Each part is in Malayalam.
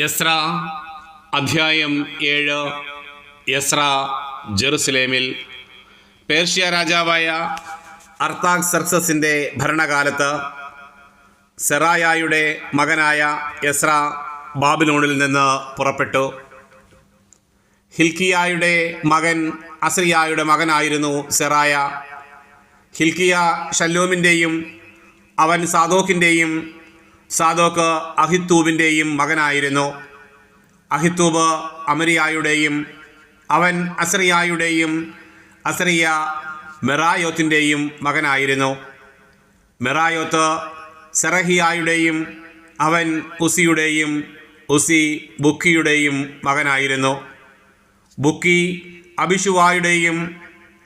യസ്ര അധ്യായം ഏഴ്. യസ്ര ജെറുസലേമിൽ പേർഷ്യ രാജാവായ അർത്താക് സർസസിന്റെ ഭരണകാലത്ത് സെറായായുടെ മകനായ യസ്ര ബാബിലോണിൽ നിന്ന് പുറപ്പെട്ടു. ഹിൽക്കിയായുടെ മകൻ അസ്രിയായുടെ മകനായിരുന്നു സെറായ. ഹിൽക്കിയ ഷല്ലോമിന്റെയും അവൻ സാദോക്കിന്റെയും സാദോക്ക് അഹിത്തൂബിന്റെയും മകനായിരുന്നു. അഹിത്തൂബ് അമരിയായുടെയും അവൻ അസറിയായുടെയും അസറിയ മെറായോത്തിന്റെയും മകനായിരുന്നു. മെറായോത്ത് സെറഹിയായുടെയും അവൻ ഉസിയുടെയും ഉസി ബുക്കിയുടെയും മകനായിരുന്നു. ബുക്കി അബിഷുവായുടെയും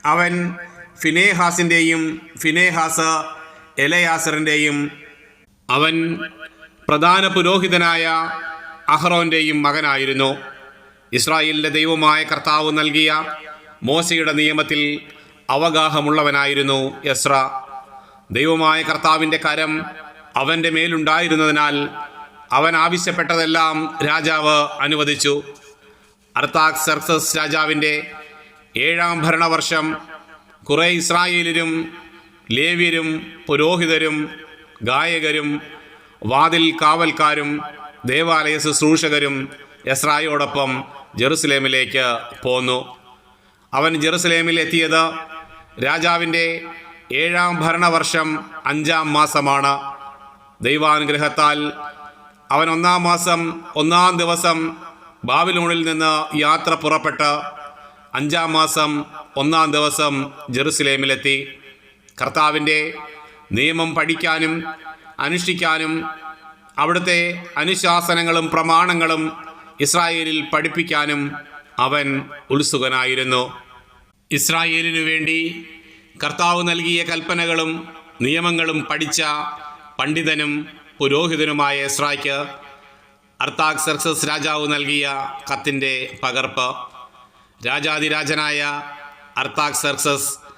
അവൻ ഫിനേഹാസിന്റെയും ഫിനേഹാസ് എലയാസറിന്റെയും അവൻ പ്രധാന പുരോഹിതനായ അഹ്റോന്റെയും മകനായിരുന്നു. ഇസ്രായേലിന്റെ ദൈവമായ കർത്താവ് നൽകിയ മോശയുടെ നിയമത്തിൽ അവഗാഹമുള്ളവനായിരുന്നു യസ്ര ദൈവമായ കർത്താവിന്റെ കരം അവന്റെ മേലുണ്ടായിരുന്നതിനാൽ അവൻ ആവശ്യപ്പെട്ടതെല്ലാം രാജാവ് അനുവദിച്ചു. അർത്താക് സർസസ് രാജാവിന്റെ ഏഴാം ഭരണവർഷം കുറേ ഇസ്രായേലിലും ലേവ്യരും പുരോഹിതരും ഗായകരും വാതിൽ കാവൽക്കാരും ദേവാലയ ശുശ്രൂഷകരും എസ്രായോടൊപ്പം ജെറുസലേമിലേക്ക് പോന്നു. അവൻ ജെറുസലേമിൽ എത്തിയത് രാജാവിന്റെ ഏഴാം ഭരണവർഷം അഞ്ചാം മാസമാണ്. ദൈവാനുഗ്രഹത്താൽ അവൻ ഒന്നാം മാസം ഒന്നാം ദിവസം ബാബിലോണിൽ നിന്ന് യാത്ര പുറപ്പെട്ട് അഞ്ചാം മാസം ഒന്നാം ദിവസം ജെറുസലേമിലെത്തി. കർത്താവിന്റെ നിയമം പഠിക്കാനും അനുഷ്ഠിക്കാനും അവിടുത്തെ അനുശാസനങ്ങളും പ്രമാണങ്ങളും ഇസ്രായേലിൽ പഠിപ്പിക്കാനും അവൻ ഉത്സുകനായിരുന്നു. ഇസ്രായേലിനു വേണ്ടി കർത്താവ് നൽകിയ കൽപ്പനകളും നിയമങ്ങളും പഠിച്ച പണ്ഡിതനും പുരോഹിതനുമായ ഇസ്രായ്ക്ക് അർത്താക് സർസസ് രാജാവ് നൽകിയ കത്തിന്റെ പകർപ്പ്. രാജാതിരാജനായ അർത്താക് സർസസ്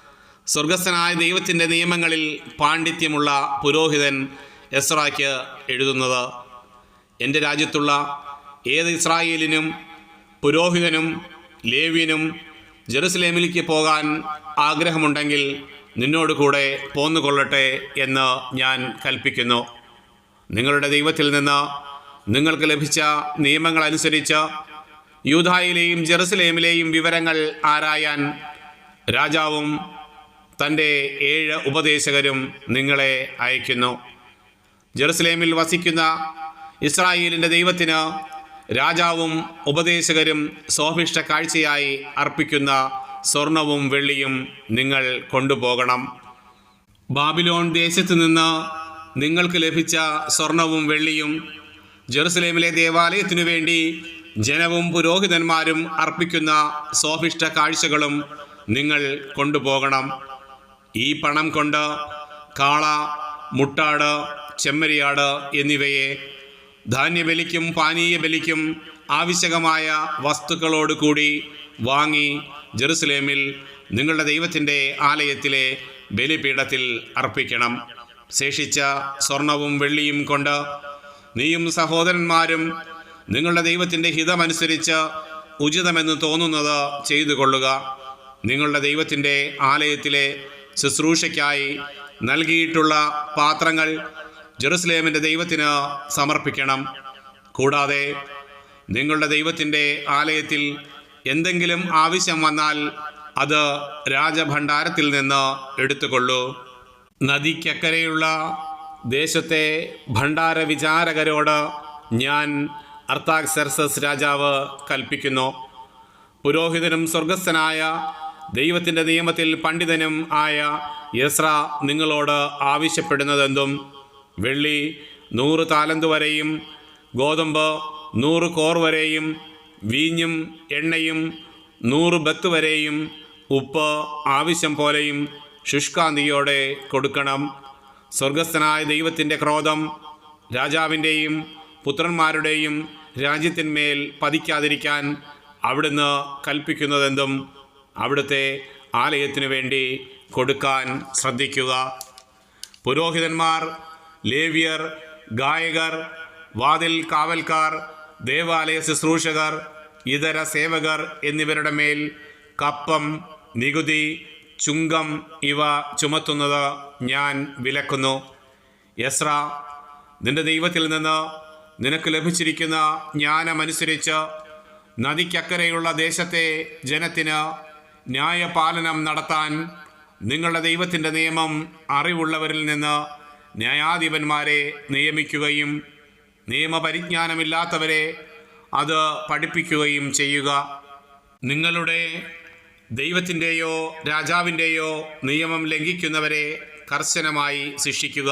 സ്വർഗസ്ഥനായ ദൈവത്തിന്റെ നിയമങ്ങളിൽ പാണ്ഡിത്യമുള്ള പുരോഹിതൻ എസ്രായ്ക്ക് എഴുതുന്നത് എന്റെ രാജ്യത്തുള്ള ഏത് ഇസ്രായേലിനും പുരോഹിതനും ലേവ്യനും ജെറുസലേമിലേക്ക് പോകാൻ ആഗ്രഹമുണ്ടെങ്കിൽ നിന്നോട് കൂടെ പോന്നു കൊള്ളട്ടെ എന്ന് ഞാൻ കൽപ്പിക്കുന്നു. നിങ്ങളുടെ ദൈവത്തിൽ നിന്ന് നിങ്ങൾക്ക് ലഭിച്ച നിയമങ്ങളനുസരിച്ച് യൂധായിലെയും ജെറുസലേമിലെയും വിവരങ്ങൾ ആരായാൻ രാജാവും തന്റെ ഏഴ് ഉപദേശകരും നിങ്ങളെ അയക്കുന്നു ജെറുസലേമിൽ വസിക്കുന്ന ഇസ്രായേലിന്റെ ദൈവത്തിന് രാജാവും ഉപദേശകരും സോഭിഷ്ട കാഴ്ചയായി അർപ്പിക്കുന്ന സ്വർണവും വെള്ളിയും നിങ്ങൾ കൊണ്ടുപോകണം. ബാബിലോൺ ദേശത്തു നിന്ന് നിങ്ങൾക്ക് ലഭിച്ച സ്വർണവും വെള്ളിയും ജെറുസലേമിലെ ദേവാലയത്തിനു വേണ്ടി ജനവും പുരോഹിതന്മാരും അർപ്പിക്കുന്ന സോഭിഷ്ട കാഴ്ചകളും നിങ്ങൾ കൊണ്ടുപോകണം. ഈ പണം കൊണ്ട് കാള മുട്ടാട് ചെമ്മരിയാട് എന്നിവയെ ധാന്യബലിക്കും പാനീയ ബലിക്കും ആവശ്യകമായ വസ്തുക്കളോട് കൂടി വാങ്ങി ജെറുസലേമിൽ നിങ്ങളുടെ ദൈവത്തിന്റെ ആലയത്തിലെ ബലിപീഠത്തിൽ അർപ്പിക്കണം. ശേഷിച്ച സ്വർണവും വെള്ളിയും കൊണ്ട് നീയും സഹോദരന്മാരും നിങ്ങളുടെ ദൈവത്തിന്റെ ഹിതമനുസരിച്ച് ഉചിതമെന്ന് തോന്നുന്നത് ചെയ്തു കൊള്ളുക നിങ്ങളുടെ ദൈവത്തിന്റെ ആലയത്തിലെ ശുശ്രൂഷയ്ക്കായി നൽകിയിട്ടുള്ള പാത്രങ്ങൾ ജെറുസലേമിന്റെ ദൈവത്തിന് സമർപ്പിക്കണം. കൂടാതെ നിങ്ങളുടെ ദൈവത്തിന്റെ ആലയത്തിൽ എന്തെങ്കിലും ആവശ്യം വന്നാൽ അത് രാജഭണ്ഡാരത്തിൽ നിന്ന് എടുത്തുകൊള്ളൂ. നദിക്കക്കരെയുള്ള ദേശത്തെ ഭണ്ഡാര വിചാരകരോട് ഞാൻ അർത്താക് സെർസസ് രാജാവ് കൽപ്പിക്കുന്നു. പുരോഹിതനും സ്വർഗസ്ഥനായ ദൈവത്തിന്റെ നിയമത്തിൽ പണ്ഡിതനും ആയ യസ്ര നിങ്ങളോട് ആവശ്യപ്പെടുന്നതെന്തും? വെള്ളി നൂറ് താലന്ത് വരെയും ഗോതമ്പ് നൂറ് കോർ വരെയും വീഞ്ഞും എണ്ണയും നൂറ് ബത്ത് വരെയും ഉപ്പ് ആവശ്യം പോലെയും ശുഷ്കാന്തിയോടെ കൊടുക്കണം. സ്വർഗസ്ഥനായ ദൈവത്തിന്റെ ക്രോധം രാജാവിന്റെയും പുത്രന്മാരുടെയും രാജ്യത്തിന്മേൽ പതിക്കാതിരിക്കാൻ അവിടുന്ന് കൽപ്പിക്കുന്നതെന്തും? അവിടുത്തെ ആലയത്തിനു വേണ്ടി കൊടുക്കാൻ ശ്രദ്ധിക്കുക. പുരോഹിതന്മാർ ലേവ്യർ ഗായകർ വാതിൽ കാവൽക്കാർ ദേവാലയ ശുശ്രൂഷകർ ഇതര സേവകർ എന്നിവരുടെ മേൽ കപ്പം നികുതി ചുങ്കം ഇവ ചുമത്തുന്നത് ഞാൻ വിലക്കുന്നു. യസ്ര നിന്റെ ദൈവത്തിൽ നിന്ന് നിനക്ക് ലഭിച്ചിരിക്കുന്ന ജ്ഞാനമനുസരിച്ച് നദിക്കക്കരെയുള്ള ദേശത്തെ ജനത്തിന് ന്യായപാലനം നടത്താൻ നിങ്ങളുടെ ദൈവത്തിന്റെ നിയമം അറിവുള്ളവരിൽ നിന്ന് ന്യായാധിപന്മാരെ നിയമിക്കുകയും നിയമപരിജ്ഞാനമില്ലാത്തവരെ അത് പഠിപ്പിക്കുകയും ചെയ്യുക. നിങ്ങളുടെ ദൈവത്തിന്റെയോ രാജാവിന്റെയോ നിയമം ലംഘിക്കുന്നവരെ കർശനമായി ശിക്ഷിക്കുക.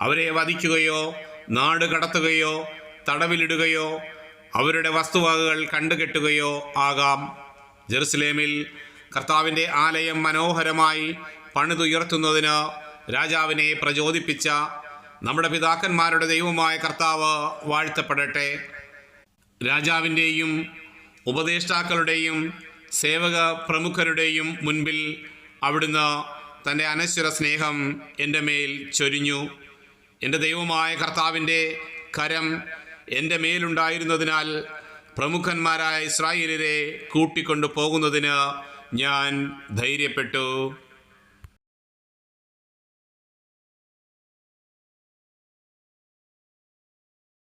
അവരെ വധിക്കുകയോ നാട് കടത്തുകയോ തടവിലിടുകയോ അവരുടെ വസ്തുവകകൾ കണ്ടുകെട്ടുകയോ ആകാം. ജെറുസലേമിൽ കർത്താവിന്റെ ആലയം മനോഹരമായി പണിതുയർത്തുന്നതിന് രാജാവിനെ പ്രചോദിപ്പിച്ച നമ്മുടെ പിതാക്കന്മാരുടെ ദൈവമായ കർത്താവ് വാഴ്ത്തപ്പെടട്ടെ. രാജാവിന്റെയും ഉപദേഷ്ടാക്കളുടെയും സേവക പ്രമുഖരുടെയും മുൻപിൽ അവിടുന്ന് തന്റെ അനശ്വര സ്നേഹം എന്റെ മേൽ ചൊരിഞ്ഞു. എന്റെ ദൈവമായ കർത്താവിന്റെ കരം എന്റെ മേലുണ്ടായിരുന്നതിനാൽ പ്രമുഖന്മാരായ ഇസ്രായേലരെ കൂട്ടിക്കൊണ്ടു പോകുന്നതിന് ഞാൻ ധൈര്യപ്പെട്ടു.